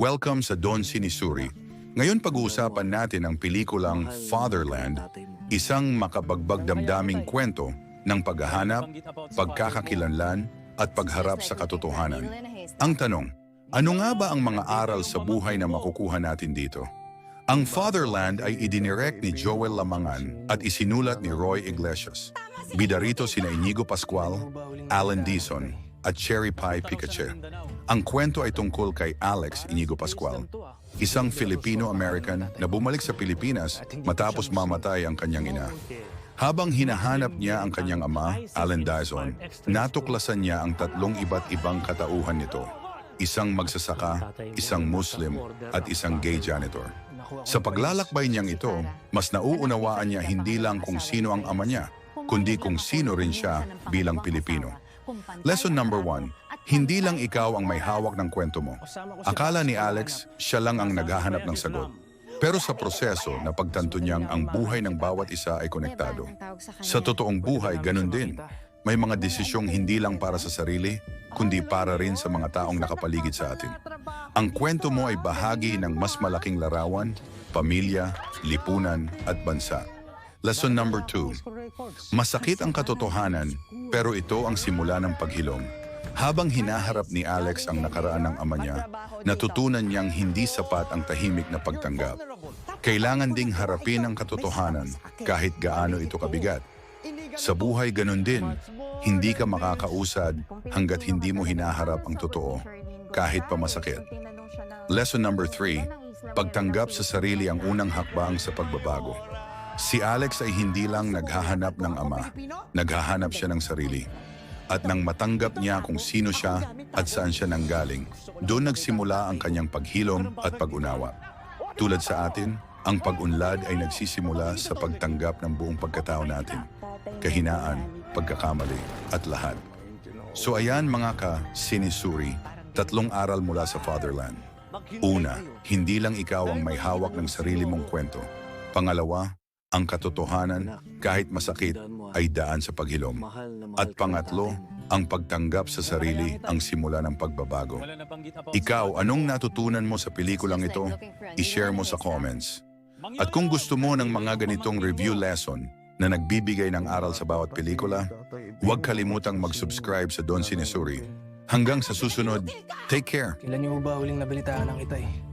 Welcome sa Don Sinisuri. Ngayon pag-uusapan natin ang pelikulang Fatherland, isang makabagbag damdaming kwento ng paghahanap, pagkakakilanlan at pagharap sa katotohanan. Ang tanong, ano nga ba ang mga aral sa buhay na makukuha natin dito? Ang Fatherland ay idinirect ni Joel Lamangan at isinulat ni Roy Iglesias. Bida rito sina Inigo Pascual, Alan Dizon at Cherry Pie Picache. Ang kwento ay tungkol kay Alex Inigo Pascual, isang Filipino-American na bumalik sa Pilipinas matapos mamatay ang kanyang ina. Habang hinahanap niya ang kanyang ama, Alan Dizon, natuklasan niya ang tatlong iba't ibang katauhan nito. Isang magsasaka, isang Muslim, at isang gay janitor. Sa paglalakbay niyang ito, mas nauunawaan niya hindi lang kung sino ang ama niya, kundi kung sino rin siya bilang Pilipino. Lesson number one, hindi lang ikaw ang may hawak ng kwento mo. Akala ni Alex, siya lang ang naghahanap ng sagot. Pero sa proseso, napagtanto niyang ang buhay ng bawat isa ay konektado. Sa totoong buhay, ganun din. May mga desisyong hindi lang para sa sarili, kundi para rin sa mga taong nakapaligid sa atin. Ang kwento mo ay bahagi ng mas malaking larawan, pamilya, lipunan at bansa. Lesson number two, masakit ang katotohanan, pero ito ang simula ng paghilom. Habang hinaharap ni Alex ang nakaraan ng ama niya, natutunan niyang hindi sapat ang tahimik na pagtanggap. Kailangan ding harapin ang katotohanan kahit gaano ito kabigat. Sa buhay ganun din, hindi ka makakausad hanggat hindi mo hinaharap ang totoo, kahit pa masakit. Lesson number three, pagtanggap sa sarili ang unang hakbang sa pagbabago. Si Alex ay hindi lang naghahanap ng ama, naghahanap siya ng sarili. At nang matanggap niya kung sino siya at saan siya nanggaling, doon nagsimula ang kanyang paghilom at pag-unawa. Tulad sa atin, ang pag-unlad ay nagsisimula sa pagtanggap ng buong pagkatao natin. Kahinaan, pagkakamali, at lahat. So ayan mga ka, sinisuri, tatlong aral mula sa Fatherland. Una, hindi lang ikaw ang may hawak ng sarili mong kwento. Pangalawa, ang katotohanan, kahit masakit, ay daan sa paghilom. At pangatlo, ang pagtanggap sa sarili ang simula ng pagbabago. Ikaw, anong natutunan mo sa pelikulang ito? I-share mo sa comments. At kung gusto mo ng mga ganitong review lesson na nagbibigay ng aral sa bawat pelikula, huwag kalimutang mag-subscribe sa Don Sinesuri. Hanggang sa susunod, take care! Kailan niyo ba huling nabalitaan ng itay?